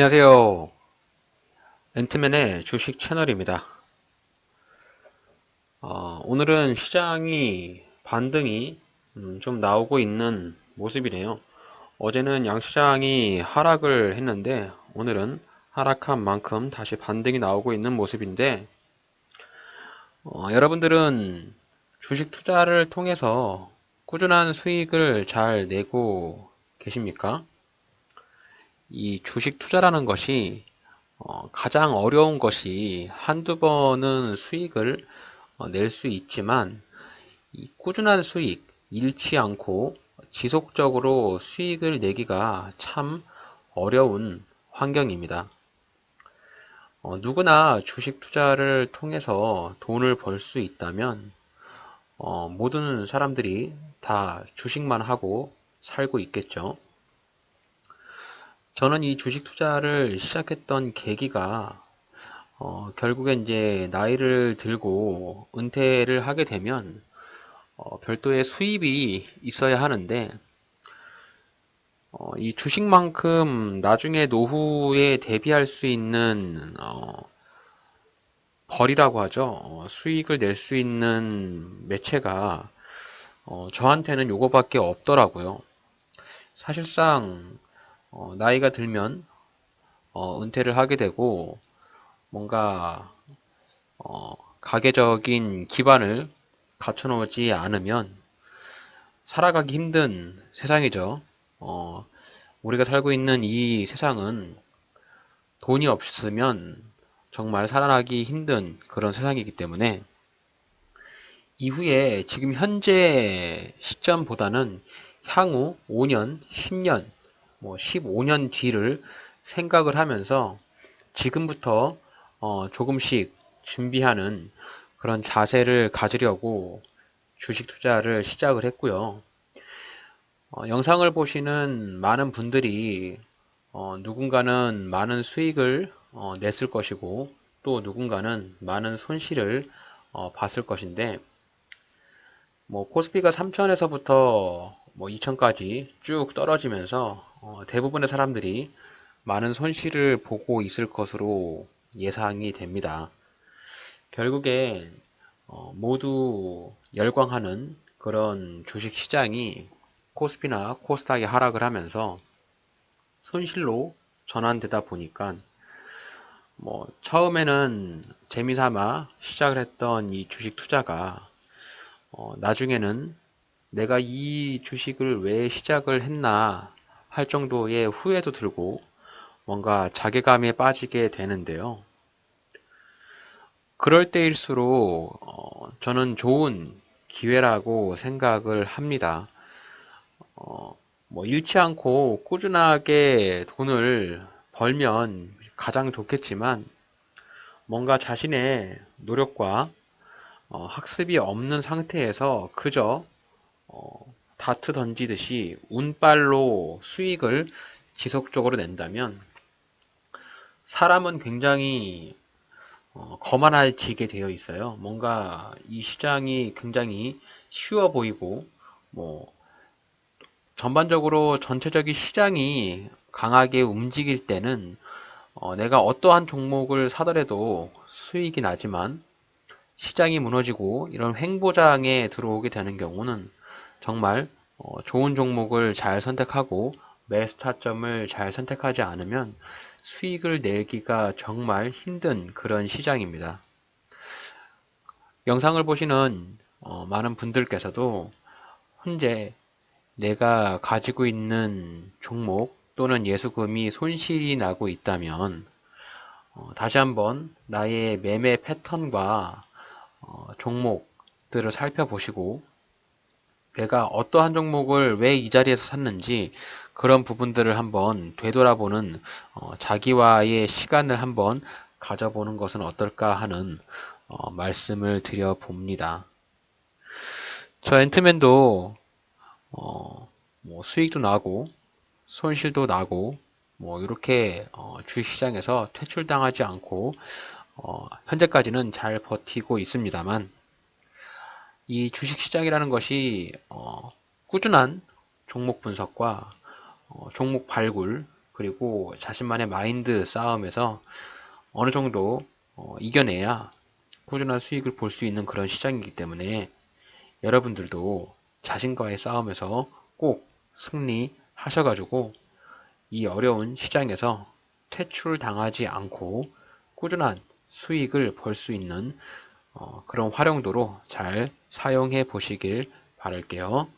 안녕하세요. 앤트맨의 주식 채널입니다. 어, 오늘은 시장이 반등이 음, 좀 나오고 있는 모습이네요. 어제는 양시장이 하락을 했는데 오늘은 하락한 만큼 다시 반등이 나오고 있는 모습인데 어, 여러분들은 주식 투자를 통해서 꾸준한 수익을 잘 내고 계십니까? 이 주식 투자라는 것이 어, 가장 어려운 것이 한두 번은 수익을 어, 낼수 있지만 꾸준한 수익, 잃지 않고 지속적으로 수익을 내기가 참 어려운 환경입니다. 어, 누구나 주식 투자를 통해서 돈을 벌 수 있다면 어, 모든 사람들이 다 주식만 하고 살고 있겠죠. 저는 이 주식 투자를 시작했던 계기가 어, 결국에 이제 나이를 들고 은퇴를 하게 되면 어, 별도의 수입이 있어야 하는데 어, 이 주식만큼 나중에 노후에 대비할 수 있는 어, 벌이라고 하죠. 어, 수익을 낼 수 있는 매체가 어, 저한테는 요거밖에 없더라고요. 사실상 어, 나이가 들면 어, 은퇴를 하게 되고 뭔가 어, 가계적인 기반을 갖춰놓지 않으면 살아가기 힘든 세상이죠. 어, 우리가 살고 있는 이 세상은 돈이 없으면 정말 살아나기 힘든 그런 세상이기 때문에 이후에 지금 현재 시점보다는 향후 5년, 10년 뭐 15년 뒤를 생각을 하면서 지금부터 어 조금씩 준비하는 그런 자세를 가지려고 주식 투자를 시작을 했고요. 어 영상을 보시는 많은 분들이 어 누군가는 많은 수익을 어 냈을 것이고 또 누군가는 많은 손실을 어 봤을 것인데 뭐 코스피가 3천에서부터 뭐 2천까지 쭉 떨어지면서 어, 대부분의 사람들이 많은 손실을 보고 있을 것으로 예상이 됩니다. 결국에 어, 모두 열광하는 그런 주식 시장이 코스피나 코스닥이 하락을 하면서 손실로 전환되다 보니까 뭐 처음에는 재미삼아 시작을 했던 이 주식 투자가 어, 나중에는 내가 이 주식을 왜 시작을 했나 할 정도의 후회도 들고 뭔가 자괴감에 빠지게 되는데요. 그럴 때일수록 어, 저는 좋은 기회라고 생각을 합니다. 어, 뭐 잃지 않고 꾸준하게 돈을 벌면 가장 좋겠지만 뭔가 자신의 노력과 어, 학습이 없는 상태에서 그저 어, 다트 던지듯이 운빨로 수익을 지속적으로 낸다면 사람은 굉장히 어, 거만해지게 되어 있어요. 뭔가 이 시장이 굉장히 쉬워 보이고 뭐 전반적으로 전체적인 시장이 강하게 움직일 때는 어, 내가 어떠한 종목을 사더라도 수익이 나지만 시장이 무너지고 이런 횡보장에 들어오게 되는 경우는 정말 어, 좋은 종목을 잘 선택하고 매수 타점을 잘 선택하지 않으면 수익을 내기가 정말 힘든 그런 시장입니다. 영상을 보시는 어, 많은 분들께서도 현재 내가 가지고 있는 종목 또는 예수금이 손실이 나고 있다면 어, 다시 한번 나의 매매 패턴과 어, 종목들을 살펴보시고 내가 어떠한 종목을 왜 이 자리에서 샀는지 그런 부분들을 한번 되돌아보는 어, 자기와의 시간을 한번 가져보는 것은 어떨까 하는 어, 말씀을 드려 봅니다. 저 앤트맨도 어, 뭐 수익도 나고 손실도 나고 뭐 이렇게 어, 주식시장에서 퇴출당하지 않고 어, 현재까지는 잘 버티고 있습니다만 이 주식시장이라는 것이 어, 꾸준한 종목 분석과 어, 종목 발굴 그리고 자신만의 마인드 싸움에서 어느 정도 어, 이겨내야 꾸준한 수익을 볼 수 있는 그런 시장이기 때문에 여러분들도 자신과의 싸움에서 꼭 승리하셔가지고 이 어려운 시장에서 퇴출당하지 않고 꾸준한 수익을 벌 수 있는 어, 그런 활용도로 잘 사용해 보시길 바랄게요.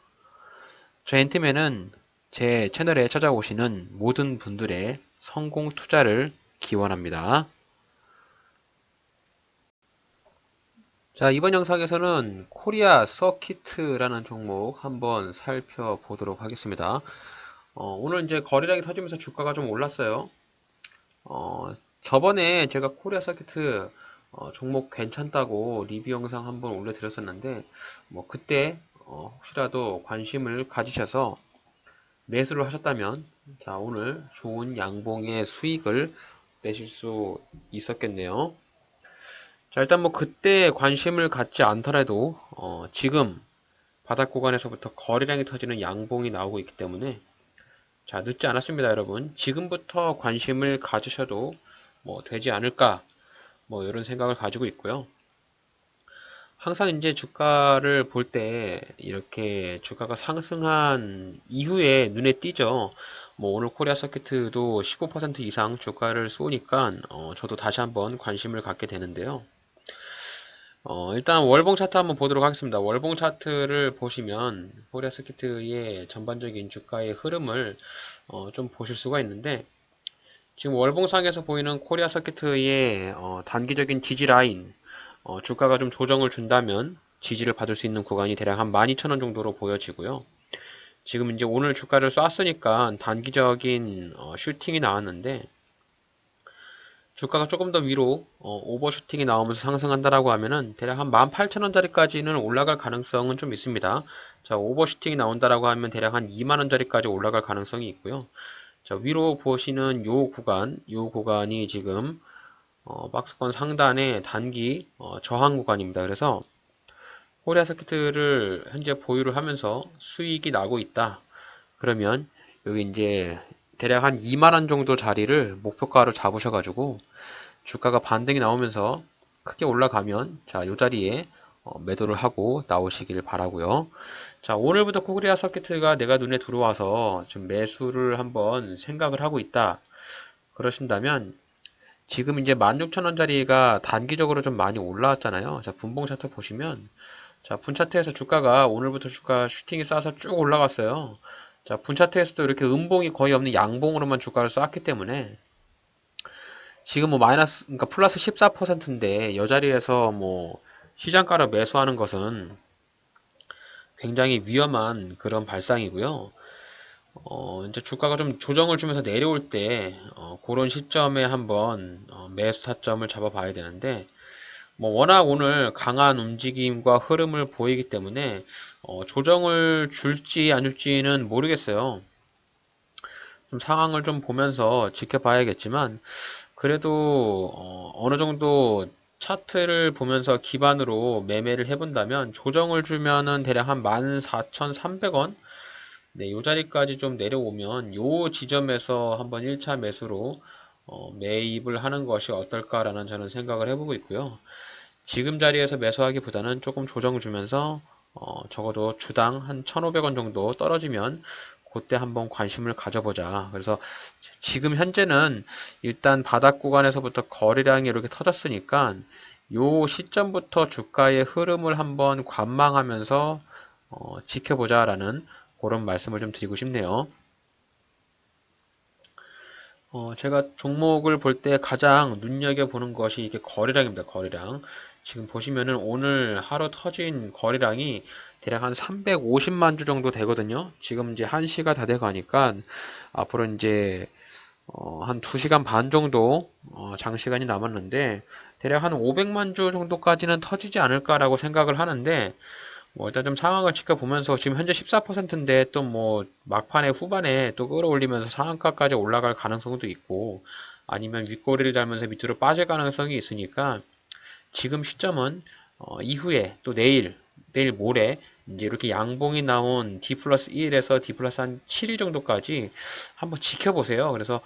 저 엔트맨은 제 채널에 찾아오시는 모든 분들의 성공 투자를 기원합니다. 자, 이번 영상에서는 코리아 서키트라는 종목 한번 살펴보도록 하겠습니다. 어, 오늘 이제 거래량이 터지면서 주가가 좀 올랐어요. 어, 저번에 제가 코리아 서키트 어, 종목 괜찮다고 리뷰 영상 한번 올려드렸었는데, 뭐, 그때, 어, 혹시라도 관심을 가지셔서 매수를 하셨다면, 자, 오늘 좋은 양봉의 수익을 내실 수 있었겠네요. 자, 일단 뭐 그때 관심을 갖지 않더라도 어, 지금 바닥 구간에서부터 거래량이 터지는 양봉이 나오고 있기 때문에 자, 늦지 않았습니다, 여러분. 지금부터 관심을 가지셔도 뭐 되지 않을까 뭐 이런 생각을 가지고 있고요. 항상 이제 주가를 볼 때 이렇게 주가가 상승한 이후에 눈에 띄죠. 뭐 오늘 코리아 서키트도 15% 이상 주가를 쏘니까 어, 저도 다시 한번 관심을 갖게 되는데요. 어, 일단 월봉 차트 한번 보도록 하겠습니다. 월봉 차트를 보시면 코리아 스키트의 전반적인 주가의 흐름을 어, 좀 보실 수가 있는데 지금 월봉상에서 보이는 코리아 서키트의 어, 단기적인 지지 라인 어, 주가가 좀 조정을 준다면 지지를 받을 수 있는 구간이 대략 한 12,000원 정도로 보여지고요. 지금 이제 오늘 주가를 쐈으니까 단기적인 어, 슈팅이 나왔는데 주가가 조금 더 위로 어, 오버슈팅이 나오면서 상승한다라고 하면은 대략 한 18,000원짜리까지는 올라갈 가능성은 좀 있습니다. 자, 오버슈팅이 나온다라고 하면 대략 한 2만원짜리까지 올라갈 가능성이 있고요. 자, 위로 보시는 요 구간, 요 구간이 지금 어, 박스권 상단의 단기 어, 저항 구간입니다. 그래서 코리아 서키트를 현재 보유를 하면서 수익이 나고 있다. 그러면 여기 이제 대략 한 2만원 정도 자리를 목표가로 잡으셔가지고 주가가 반등이 나오면서 크게 올라가면 자, 이 자리에 어, 매도를 하고 나오시길 바라고요. 자, 오늘부터 코리아 서키트가 내가 눈에 들어와서 좀 매수를 한번 생각을 하고 있다. 그러신다면 지금 이제 16,000원짜리가 단기적으로 좀 많이 올라왔잖아요. 자, 분봉 차트 보시면 자, 분 차트에서 주가가 오늘부터 주가 슈팅이 싸서 쭉 올라갔어요. 자, 분 차트에서도 이렇게 음봉이 거의 없는 양봉으로만 주가를 쐈기 때문에 지금 뭐 마이너스, 그러니까 플러스 14%인데 이 자리에서 뭐 시장가로 매수하는 것은 굉장히 위험한 그런 발상이고요. 어, 이제 주가가 좀 조정을 주면서 내려올 때 어, 그런 시점에 한번 어, 매수 타점을 잡아봐야 되는데 뭐 워낙 오늘 강한 움직임과 흐름을 보이기 때문에 어, 조정을 줄지 안 줄지는 모르겠어요. 좀 상황을 좀 보면서 지켜봐야겠지만 그래도 어, 느 정도 차트를 보면서 기반으로 매매를 해본다면 조정을 주면은 대략 한 14,300원 네, 요 자리까지 좀 내려오면 요 지점에서 한번 1차 매수로 어, 매입을 하는 것이 어떨까라는 저는 생각을 해보고 있고요. 지금 자리에서 매수하기보다는 조금 조정을 주면서 어, 적어도 주당 한 1,500원 정도 떨어지면 그때 한번 관심을 가져보자. 그래서 지금 현재는 일단 바닥 구간에서부터 거래량이 이렇게 터졌으니까 요 시점부터 주가의 흐름을 한번 관망하면서 어, 지켜보자 라는 그런 말씀을 좀 드리고 싶네요. 어, 제가 종목을 볼 때 가장 눈여겨보는 것이 이게 거래량입니다. 거래량. 지금 보시면은 오늘 하루 터진 거래량이 대략 한 350만 주 정도 되거든요. 지금 이제 1시가 다 돼가니까 앞으로 이제 어, 한 2시간 반 정도 어, 장시간이 남았는데 대략 한 500만 주 정도까지는 터지지 않을까라고 생각을 하는데 뭐 일단 좀 상황을 지켜보면서 지금 현재 14%인데 또 뭐 막판에 후반에 또 끌어올리면서 상한가까지 올라갈 가능성도 있고 아니면 윗꼬리를 달면서 밑으로 빠질 가능성이 있으니까 지금 시점은 어, 이후에 또 내일, 내일 모레 이제 이렇게 양봉이 나온 D 플러스 1에서 D 플러스 한 7일 정도까지 한번 지켜보세요. 그래서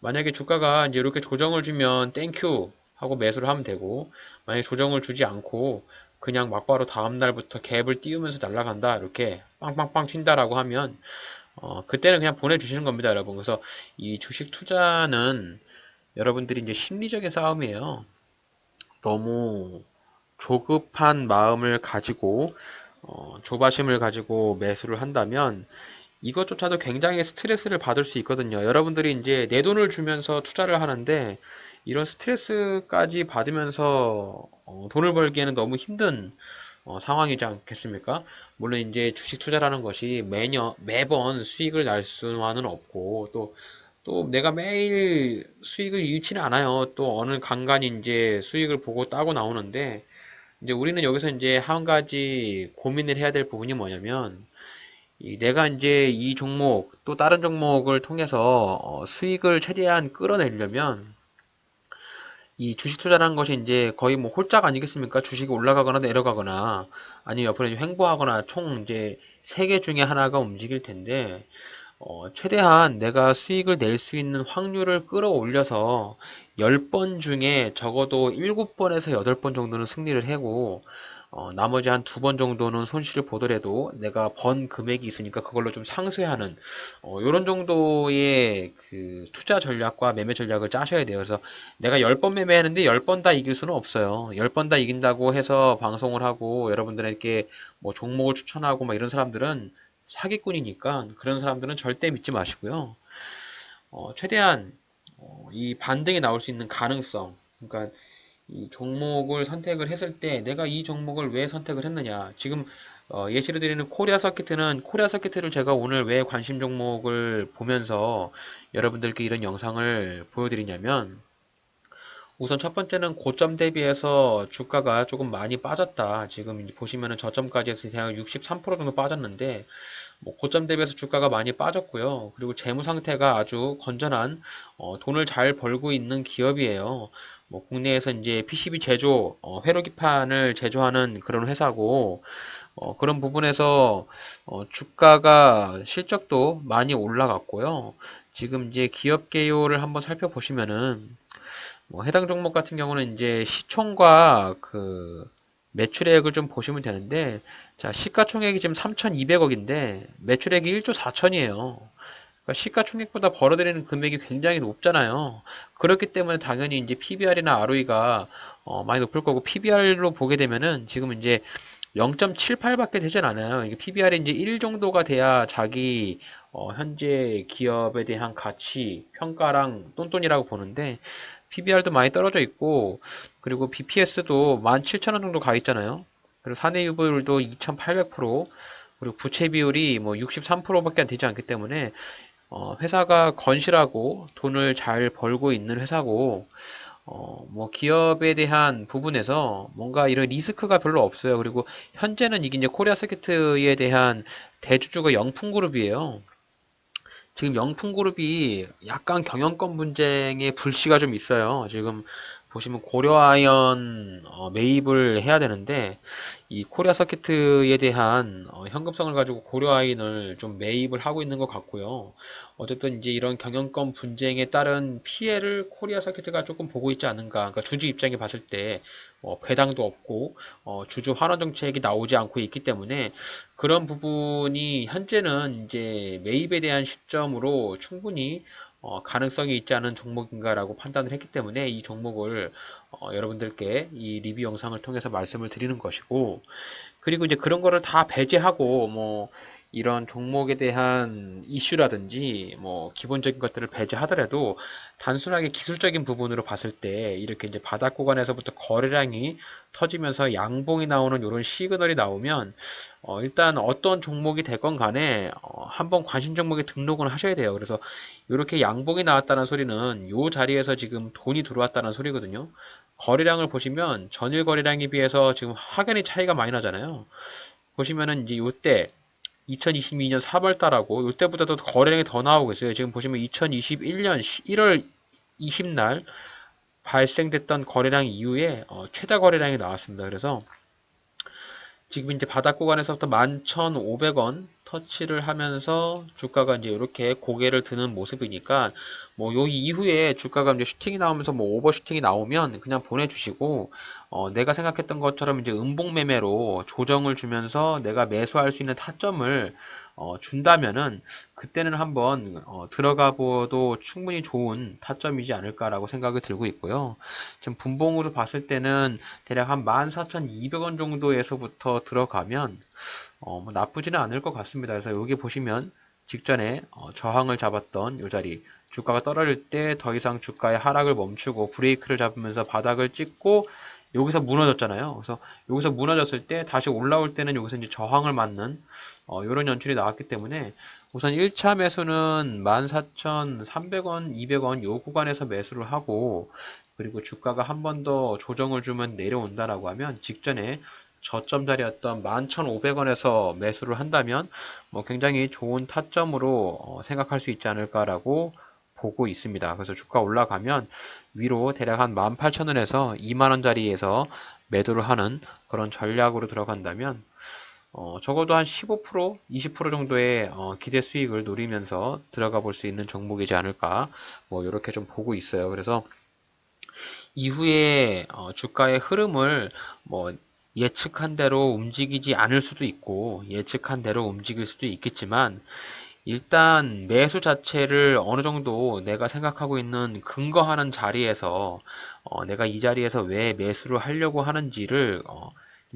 만약에 주가가 이제 이렇게 조정을 주면 땡큐 하고 매수를 하면 되고 만약에 조정을 주지 않고 그냥 막바로 다음 날부터 갭을 띄우면서 날아간다 이렇게 빵빵빵 튄다라고 하면 어, 그때는 그냥 보내주시는 겁니다, 여러분. 그래서 이 주식 투자는 여러분들이 이제 심리적인 싸움이에요. 너무 조급한 마음을 가지고 어, 조바심을 가지고 매수를 한다면 이것조차도 굉장히 스트레스를 받을 수 있거든요. 여러분들이 이제 내 돈을 주면서 투자를 하는데 이런 스트레스까지 받으면서 어, 돈을 벌기에는 너무 힘든 어, 상황이지 않겠습니까? 물론 이제 주식 투자라는 것이 매년 매번 수익을 날 수만은 없고 또 또 내가 매일 수익을 잃지는 않아요. 또 어느 간간히 이제 수익을 보고 따고 나오는데 이제 우리는 여기서 이제 한 가지 고민을 해야 될 부분이 뭐냐면 이 내가 이제 이 종목 또 다른 종목을 통해서 어, 수익을 최대한 끌어내려면 이 주식 투자라는 것이 이제 거의 뭐 홀짝 아니겠습니까? 주식이 올라가거나 내려가거나 아니면 옆으로 횡보하거나 총 이제 세 개 중에 하나가 움직일 텐데 어, 최대한 내가 수익을 낼 수 있는 확률을 끌어올려서 10번 중에 적어도 7번에서 8번 정도는 승리를 하고 어, 나머지 한 두 번 정도는 손실을 보더라도 내가 번 금액이 있으니까 그걸로 좀 상쇄하는 어, 이런 정도의 그 투자 전략과 매매 전략을 짜셔야 돼요. 그래서 내가 10번 매매하는데 10번 다 이길 수는 없어요. 10번 다 이긴다고 해서 방송을 하고 여러분들에게 뭐 종목을 추천하고 막 이런 사람들은 사기꾼이니까 그런 사람들은 절대 믿지 마시고요. 어, 최대한 어, 이 반등이 나올 수 있는 가능성 그러니까 이 종목을 선택을 했을 때 내가 이 종목을 왜 선택을 했느냐. 지금 어, 예시를 드리는 코리아 서킷은 코리아 서킷을 제가 오늘 왜 관심 종목을 보면서 여러분들께 이런 영상을 보여드리냐면 우선 첫 번째는 고점 대비해서 주가가 조금 많이 빠졌다. 지금 보시면은 저점까지 해서 대략 63% 정도 빠졌는데 뭐 고점 대비해서 주가가 많이 빠졌고요. 그리고 재무 상태가 아주 건전한 어, 돈을 잘 벌고 있는 기업이에요. 뭐 국내에서 이제 PCB 제조, 어, 회로기판을 제조하는 그런 회사고 어, 그런 부분에서 어, 주가가 실적도 많이 올라갔고요. 지금 이제 기업 개요를 한번 살펴보시면은 뭐 해당 종목 같은 경우는 이제 시총과 그 매출액을 좀 보시면 되는데 자 시가총액이 지금 3,200억인데 매출액이 1조 4천이에요. 그러니까 시가총액보다 벌어들이는 금액이 굉장히 높잖아요. 그렇기 때문에 당연히 이제 PBR이나 ROE가 어, 많이 높을 거고 PBR로 보게 되면은 지금 이제 0.78밖에 되진 않아요. 이게 PBR이 이제 1 정도가 돼야 자기 어, 현재 기업에 대한 가치 평가랑 똔똔이라고 보는데 PBR도 많이 떨어져 있고 그리고 BPS도 17,000원 정도 가 있잖아요. 그리고 사내유불도 2,800% 그리고 부채 비율이 뭐 63%밖에 안 되지 않기 때문에 어, 회사가 건실하고 돈을 잘 벌고 있는 회사고 어, 뭐 기업에 대한 부분에서 뭔가 이런 리스크가 별로 없어요. 그리고 현재는 이게 이제 코리아 서키트에 대한 대주주가 영풍그룹이에요. 지금 영풍그룹이 약간 경영권 분쟁의 불씨가 좀 있어요. 지금 보시면 고려아이언 어, 매입을 해야 되는데 이 코리아 서키트에 대한 어, 현금성을 가지고 고려아이언을 좀 매입을 하고 있는 것 같고요. 어쨌든 이제 이런 경영권 분쟁에 따른 피해를 코리아 서키트가 조금 보고 있지 않은가. 그러니까 주주 입장에 봤을 때 어, 배당도 없고 어, 주주 환원 정책이 나오지 않고 있기 때문에 그런 부분이 현재는 이제 매입에 대한 시점으로 충분히 어, 가능성이 있지 않은 종목인가라고 판단을 했기 때문에 이 종목을 어, 여러분들께 이 리뷰 영상을 통해서 말씀을 드리는 것이고 그리고 이제 그런 거를 다 배제하고 뭐 이런 종목에 대한 이슈라든지 뭐 기본적인 것들을 배제하더라도 단순하게 기술적인 부분으로 봤을 때 이렇게 이제 바닥 구간에서부터 거래량이 터지면서 양봉이 나오는 이런 시그널이 나오면 어 일단 어떤 종목이 되건 간에 어 한번 관심 종목에 등록을 하셔야 돼요. 그래서 이렇게 양봉이 나왔다는 소리는 이 자리에서 지금 돈이 들어왔다는 소리거든요. 거래량을 보시면 전일 거래량에 비해서 지금 확연히 차이가 많이 나잖아요. 보시면은 이제 이때 2022년 4월 달하고 이때보다도 거래량이 더 나오고 있어요. 지금 보시면 2021년 1월 20날 발생됐던 거래량 이후에 어, 최다 거래량이 나왔습니다. 그래서 지금 이제 바닥 구간에서부터 11,500원 터치를 하면서 주가가 이제 이렇게 고개를 드는 모습이니까 뭐 요 이후에 주가가 이제 슈팅이 나오면서 뭐 오버슈팅이 나오면 그냥 보내주시고 어 내가 생각했던 것처럼 이제 음봉 매매로 조정을 주면서 내가 매수할 수 있는 타점을 어 준다면은 그때는 한번 어 들어가 보도 충분히 좋은 타점이지 않을까라고 생각이 들고 있고요. 지금 분봉으로 봤을 때는 대략 한 14,200원 정도에서부터 들어가면 어, 뭐 나쁘지는 않을 것 같습니다. 그래서 여기 보시면 직전에 어, 저항을 잡았던 이 자리 주가가 떨어질 때 더 이상 주가의 하락을 멈추고 브레이크를 잡으면서 바닥을 찍고 여기서 무너졌잖아요. 그래서 여기서 무너졌을 때 다시 올라올 때는 여기서 이제 저항을 맞는 어, 이런 연출이 나왔기 때문에 우선 1차 매수는 14,300원, 200원 요 구간에서 매수를 하고 그리고 주가가 한 번 더 조정을 주면 내려온다라고 하면 직전에 저점 자리였던 11,500원에서 매수를 한다면 뭐 굉장히 좋은 타점으로 어, 생각할 수 있지 않을까라고 보고 있습니다. 그래서 주가 올라가면 위로 대략 한 18,000원에서 2만원 자리에서 매도를 하는 그런 전략으로 들어간다면 어, 적어도 한 15%, 20% 정도의 어, 기대 수익을 노리면서 들어가 볼 수 있는 종목이지 않을까 뭐 이렇게 좀 보고 있어요. 그래서 이후에 어, 주가의 흐름을 뭐 예측한 대로 움직이지 않을 수도 있고 예측한 대로 움직일 수도 있겠지만 일단 매수 자체를 어느 정도 내가 생각하고 있는 근거하는 자리에서 어, 내가 이 자리에서 왜 매수를 하려고 하는지를 어,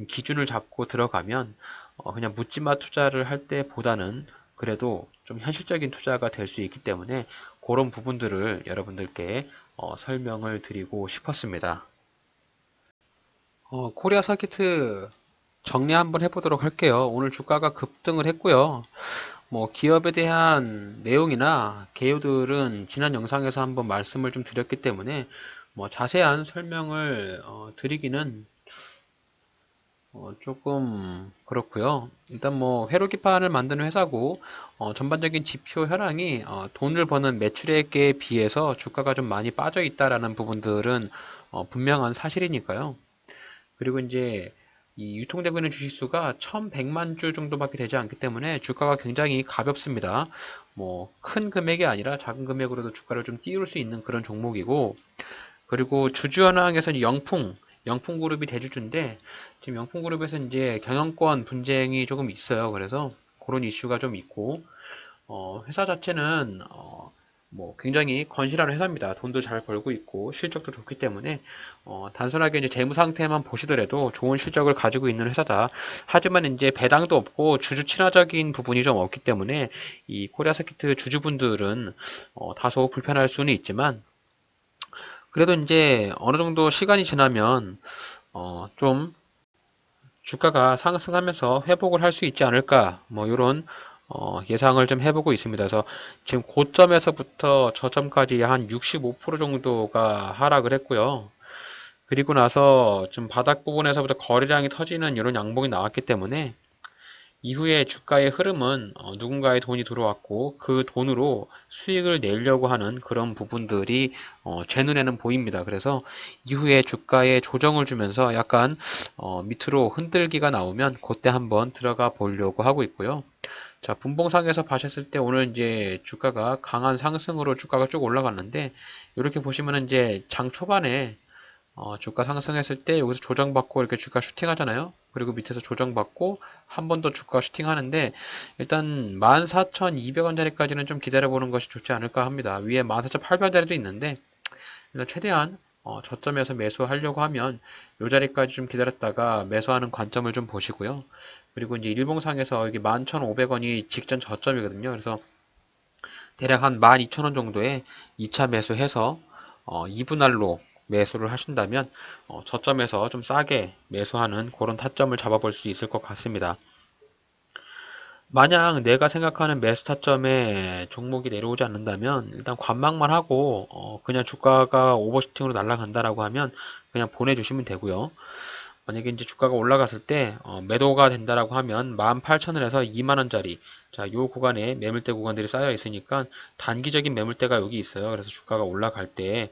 기준을 잡고 들어가면 어, 그냥 묻지마 투자를 할 때보다는 그래도 좀 현실적인 투자가 될 수 있기 때문에 그런 부분들을 여러분들께 어, 설명을 드리고 싶었습니다. 어, 코리아 서키트 정리 한번 해보도록 할게요. 오늘 주가가 급등을 했고요. 뭐 기업에 대한 내용이나 개요들은 지난 영상에서 한번 말씀을 좀 드렸기 때문에 뭐 자세한 설명을 어, 드리기는 어, 조금 그렇고요. 일단 뭐 회로 기판을 만드는 회사고 어, 전반적인 지표 현황이 어, 돈을 버는 매출액에 비해서 주가가 좀 많이 빠져 있다라는 부분들은 어, 분명한 사실이니까요. 그리고 이제 이 유통되고 있는 주식수가 1100만 주 정도밖에 되지 않기 때문에 주가가 굉장히 가볍습니다. 뭐 큰 금액이 아니라 작은 금액으로도 주가를 좀 띄울 수 있는 그런 종목이고 그리고 주주현황에서는 영풍 영풍그룹이 대주주인데 지금 영풍그룹에서 이제 경영권 분쟁이 조금 있어요. 그래서 그런 이슈가 좀 있고 어, 회사 자체는 어, 뭐 굉장히 건실한 회사입니다. 돈도 잘 벌고 있고 실적도 좋기 때문에 어, 단순하게 이제 재무 상태만 보시더라도 좋은 실적을 가지고 있는 회사다. 하지만 이제 배당도 없고 주주 친화적인 부분이 좀 없기 때문에 이 코리아 서키트 주주분들은 어, 다소 불편할 수는 있지만 그래도 이제 어느 정도 시간이 지나면 어, 좀 주가가 상승하면서 회복을 할 수 있지 않을까 뭐 이런 어, 예상을 좀 해보고 있습니다. 그래서 지금 고점에서부터 저점까지 한 65% 정도가 하락을 했고요. 그리고 나서 좀 바닥 부분에서부터 거래량이 터지는 이런 양봉이 나왔기 때문에 이후에 주가의 흐름은 어, 누군가의 돈이 들어왔고 그 돈으로 수익을 내려고 하는 그런 부분들이 어, 제 눈에는 보입니다. 그래서 이후에 주가에 조정을 주면서 약간 어, 밑으로 흔들기가 나오면 그때 한번 들어가 보려고 하고 있고요. 자, 분봉상에서 봐셨을 때 오늘 이제 주가가 강한 상승으로 주가가 쭉 올라갔는데 이렇게 보시면은 이제 장 초반에 어, 주가 상승했을 때 여기서 조정받고 이렇게 주가 슈팅하잖아요. 그리고 밑에서 조정받고 한 번 더 주가 슈팅하는데 일단 14,200원짜리까지는 좀 기다려보는 것이 좋지 않을까 합니다. 위에 14,800원짜리도 있는데 일단 최대한 어, 저점에서 매수하려고 하면 이 자리까지 좀 기다렸다가 매수하는 관점을 좀 보시고요. 그리고 이제 일봉상에서 여기 11,500원이 직전 저점이거든요. 그래서 대략 한 12,000원 정도에 2차 매수해서 어, 2분할로 매수를 하신다면 어, 저점에서 좀 싸게 매수하는 그런 타점을 잡아볼 수 있을 것 같습니다. 만약 내가 생각하는 매수 타점에 종목이 내려오지 않는다면 일단 관망만 하고 어, 그냥 주가가 오버슈팅으로 날아간다라고 하면 그냥 보내주시면 되고요. 만약에 이제 주가가 올라갔을 때 어, 매도가 된다라고 하면 18,000원에서 2만원짜리 자, 요 구간에 매물대 구간들이 쌓여 있으니까 단기적인 매물대가 여기 있어요. 그래서 주가가 올라갈 때이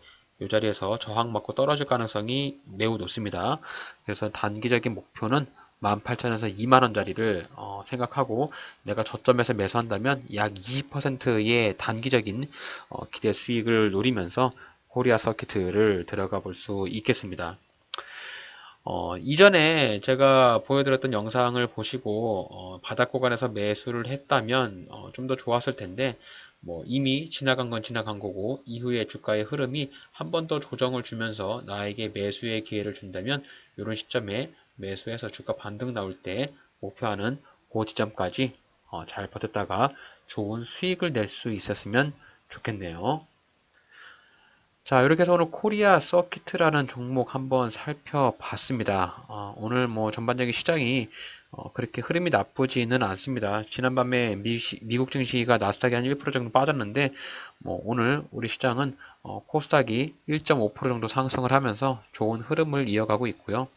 자리에서 저항 맞고 떨어질 가능성이 매우 높습니다. 그래서 단기적인 목표는 18,000에서 2만원짜리를 어, 생각하고 내가 저점에서 매수한다면 약 20%의 단기적인 어, 기대 수익을 노리면서 코리아 서키트를 들어가 볼 수 있겠습니다. 어, 이전에 제가 보여드렸던 영상을 보시고 어, 바닥 구간에서 매수를 했다면 어, 좀 더 좋았을 텐데 뭐 이미 지나간 건 지나간 거고 이후에 주가의 흐름이 한 번 더 조정을 주면서 나에게 매수의 기회를 준다면 이런 시점에 매수해서 주가 반등 나올 때 목표하는 그 지점까지 어, 잘 버텼다가 좋은 수익을 낼 수 있었으면 좋겠네요. 자, 이렇게 해서 오늘 코리아 서키트라는 종목 한번 살펴봤습니다. 어, 오늘 뭐 전반적인 시장이 어, 그렇게 흐름이 나쁘지는 않습니다. 지난밤에 미, 국 증시가 나스닥이 한 1% 정도 빠졌는데 뭐 오늘 우리 시장은 어, 코스닥이 1.5% 정도 상승을 하면서 좋은 흐름을 이어가고 있고요.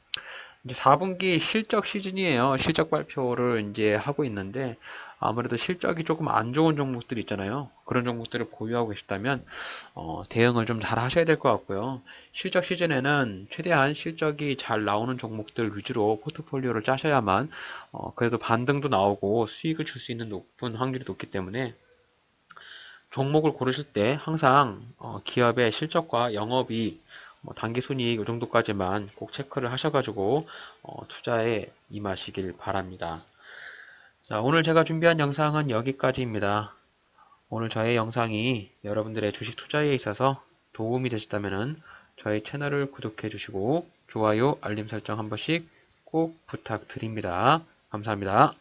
이제 4분기 실적 시즌이에요. 실적 발표를 이제 하고 있는데 아무래도 실적이 조금 안 좋은 종목들 있잖아요. 그런 종목들을 보유하고 계시다면 어, 대응을 좀 잘 하셔야 될 것 같고요. 실적 시즌에는 최대한 실적이 잘 나오는 종목들 위주로 포트폴리오를 짜셔야만 어, 그래도 반등도 나오고 수익을 줄 수 있는 높은 확률이 높기 때문에 종목을 고르실 때 항상 어, 기업의 실적과 영업이 뭐 단기 순이익 이 정도까지만 꼭 체크를 하셔가지고 어, 투자에 임하시길 바랍니다. 자, 오늘 제가 준비한 영상은 여기까지입니다. 오늘 저의 영상이 여러분들의 주식 투자에 있어서 도움이 되셨다면 저희 채널을 구독해 주시고 좋아요, 알림 설정 한 번씩 꼭 부탁드립니다. 감사합니다.